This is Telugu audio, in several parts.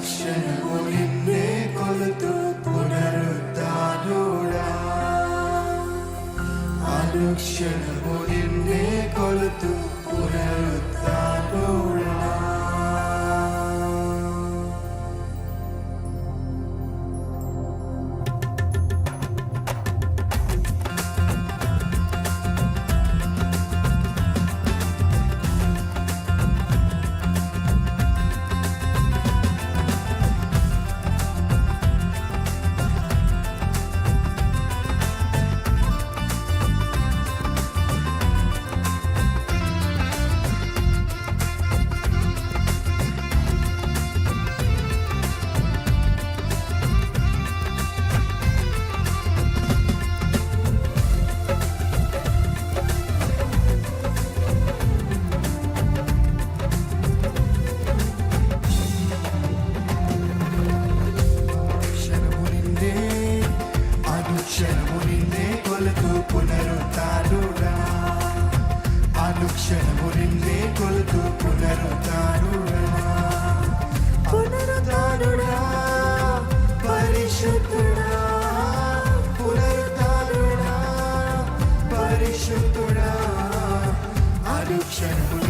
നിന്നെ കൊലുത്തു പുനരുത്താനോട അനുക്ഷണമു നിന്നെ കൊലുത്തു പുനരുത്താനോട trying.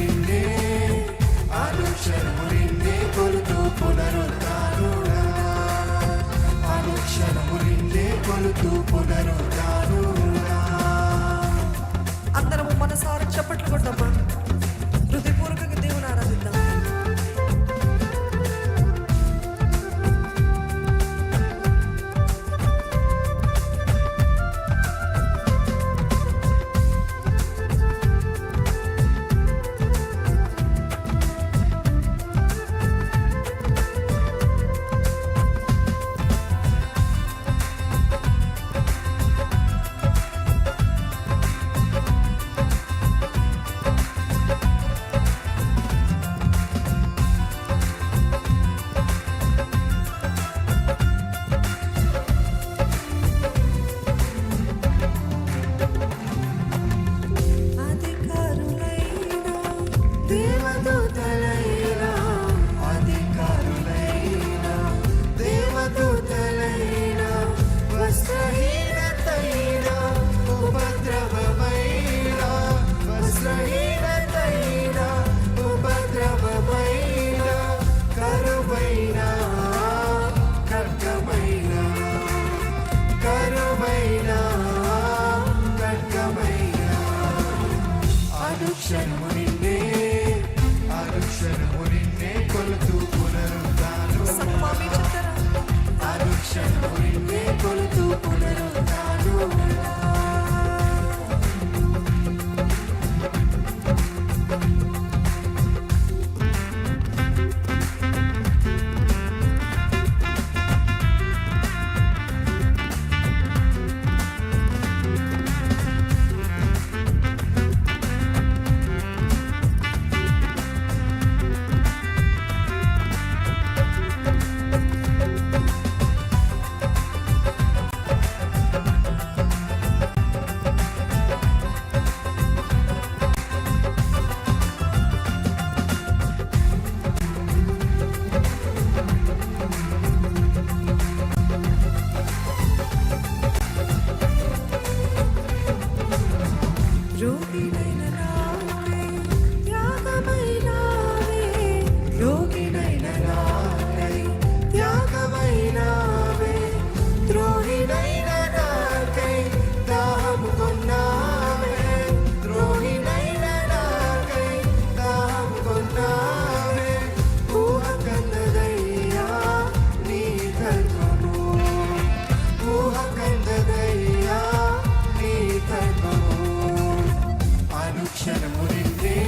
అనుక్షణము నిన్నే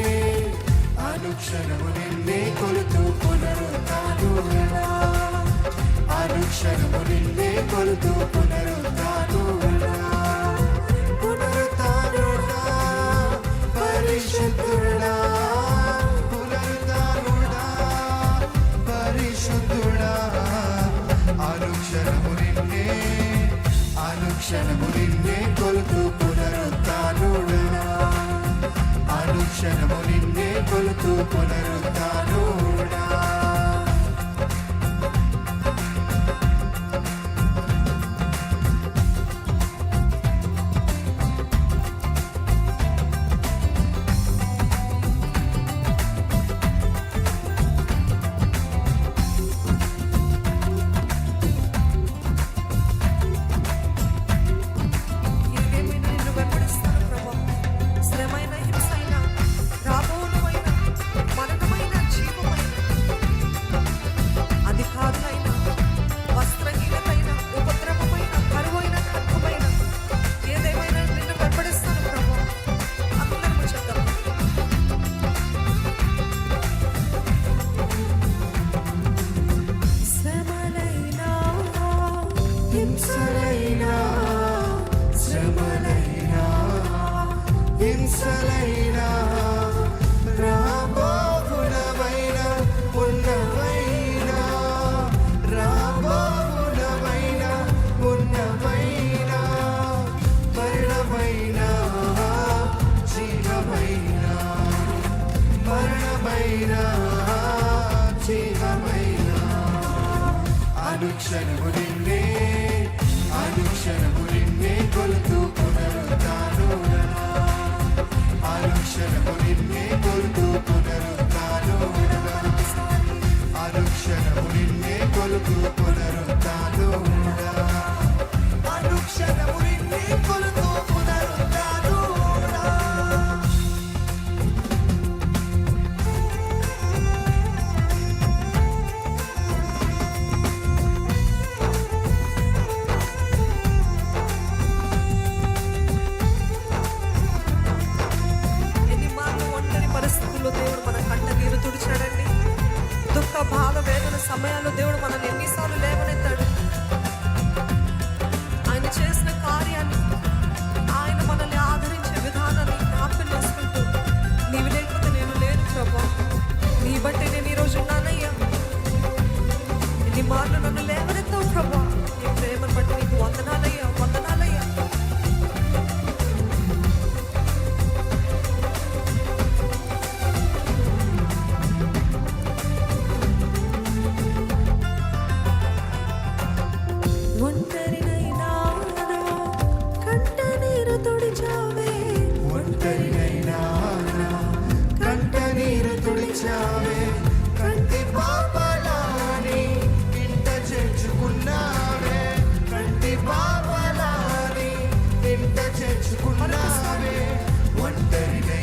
అనుక్షణము నిన్నే కొలుతూ పునరుతాను అనుక్షణము నిన్నే కొలుతూ పునరుతాను పునరుతాను పరిశుద్ధుడా పునరుతానుడా పరిశుద్ధుడా. అనుక్షణము నిన్నే అనుక్షణము నిన్నే క్షణము నిన్నే కొలుతూ పునరుద్ధానుడా. హింసలైనా శ్రమలైనా హింసలైనా రాబోగుణమైన ఉన్నవైనా రాబోగుణమైన ఉన్నవైనా మరణమైన జీవమైన మరణమైన జీవమైన. అనుక్షణము నిన్నే అనుక్షణము నిన్నే కొలుతూ పునరుద్ధానుడా అనుక్షణము నిన్నే కొలుతూ పునరుద్ధానుడా అనుక్షణము నిన్నే కొలుతూ மனசுக்குள்ளாவே ஒன்றறிவை